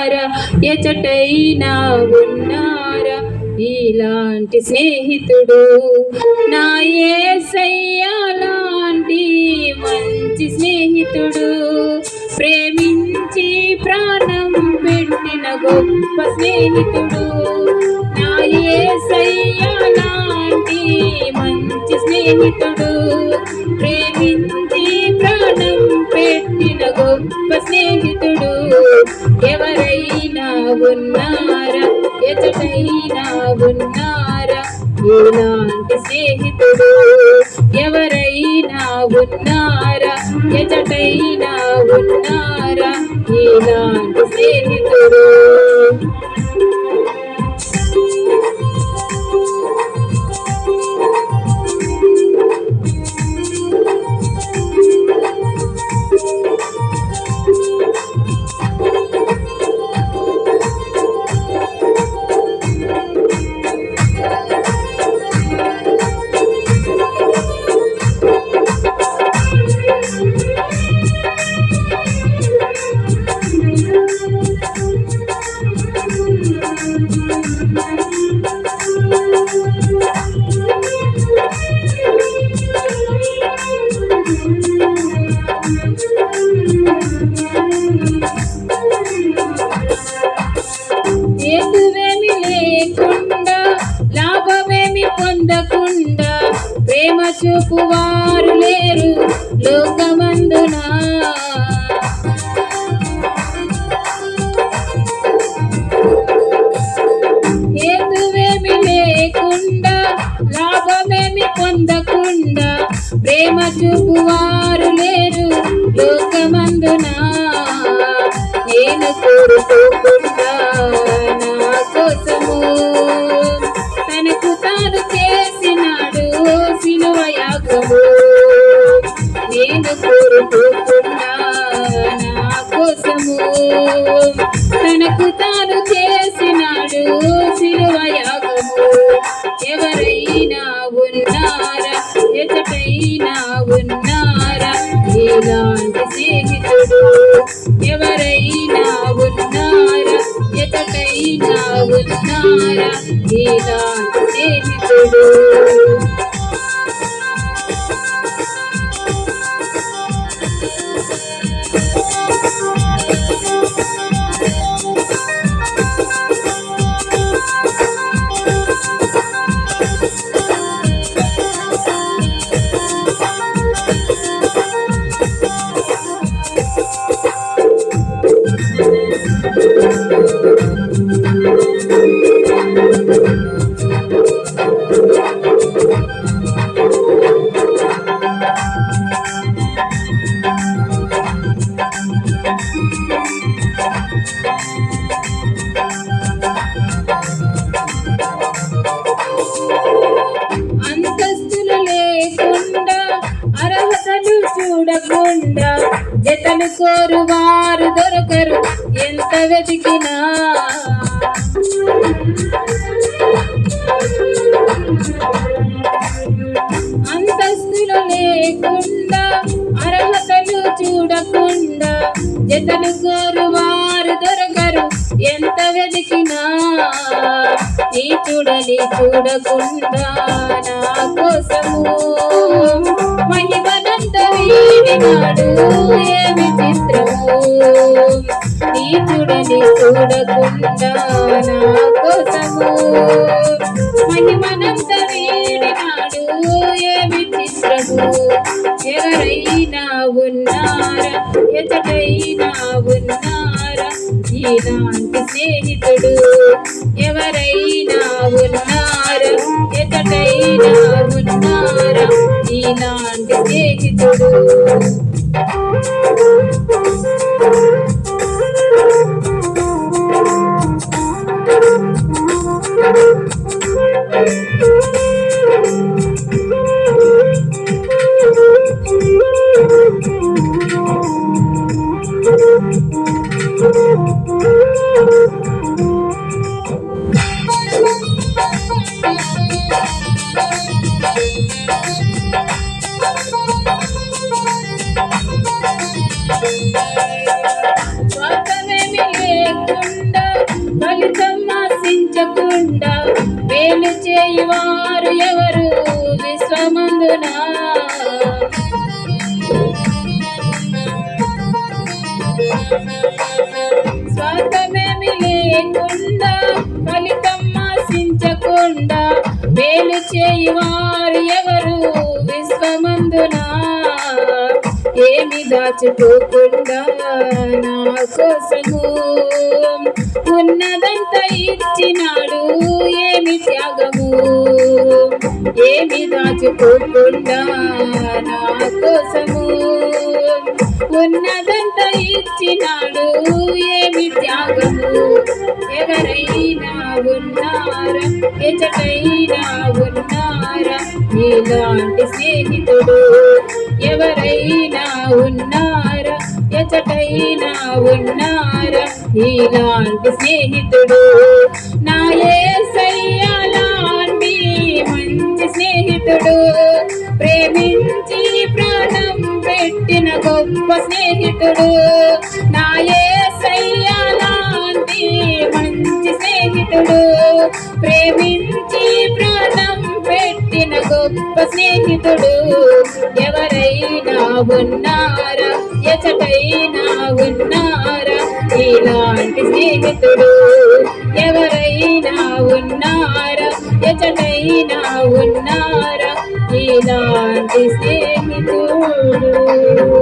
ఉన్నారా ఎచటైనా ఉన్నారా? ఇలాంటి స్నేహితుడు నా ఏసయ్యా లాంటి మంచి స్నేహితుడు. ప్రేమించి ప్రాణం పెట్టిన గొప్ప స్నేహితుడు నా ఏసయ్యా లాంటి మంచి స్నేహితుడు. ప్రేమించి ప్రాణం పెట్టిన గొప్ప స్నేహితుడు. ఉన్నారా? ఎచటైనా ఉన్నారా? ఇలాంటి స్నేహితుడు? ఎవరైనా ఉన్నారా? ఎచటైనా ఉన్నారా? ఇలాంటి స్నేహితుడు? లోకమందునా హేతువేమి లేకుండా లాభమేమి పొందకుండా ప్రేమ చూపువారు లేరు లోకమందునా నేను కోరుకోకుండా నా కోసము. తనకు తాను చేసినాడు సిలువ యాగము. నేను కోరుకోకుండా నా కోసము తనకు తాను చేసినాడు శిలువయాగము ఎవరైనా ఉన్నారా ఎతటైనా ఉన్నారా? ఇలాంటి స్నేహితుడు ఎవరైనా ఉన్నారా ఎతటైనా ఉన్నారా? ఇలాంటి స్నేహితుడు? జతలు కోరు వారు దొరకరు. ఎంత వెతికినా? అంతస్తులు లేకుండా అర్హతలు చూడకుండా జతలు కోరు వారు దొరకరు. ఎంత వెతికినా? నీ చూడని చూడకుండా నా కోసము మహిమ వీడినాడు ఏమి చిత్రము చూడని చూడకుండా నా కోసము మహిమనంత వీడినాడు ఏమి చిత్రము ఎవరైనా ఉన్నారా ఎతటైనా ఉన్నారా? ఇలాంటి స్నేహితుడు ఎవరైనా ఉన్నారా? ఇలాంటి స్నేహితుడు వారు ఎవరు? విశ్వమందున? స్వార్థమేమి లేకుండా ఫలితం ఆశించకుండా మేలు చేయువారు ఎవరు? విశ్వమందున? ఏమి దాచుకోకుండా నా కోసము ఉన్నదంతా ఇచ్చినాడు ఏమి త్యాగము? ఏమి దాచుకోకుండా నా కోసము? ఉన్నదంతా ఇచ్చినాడు ఏమి త్యాగము? ఎవరైనా ఉన్నారా? ఎచటైనా ఉన్నారా? ఇలాంటి స్నేహితుడు ఎవరైనా ఉన్నారా? ఎచటైనా ఉన్నారా? ఇలాంటి స్నేహితుడు నా సై గొప్ప స్నేహితుడు. నా ఏసయ్యలాంటి మంచి స్నేహితుడు. ప్రేమించి ప్రాణం పెట్టిన గొప్ప స్నేహితుడు. ఎవరైనా ఉన్నారా? ఎచటైనా ఉన్నారా? ఇలాంటి స్నేహితుడు. ఎవరైనా ఉన్నారా? ఎచటైనా ఉన్నారా? ఇలాంటి స్నేహితుడు.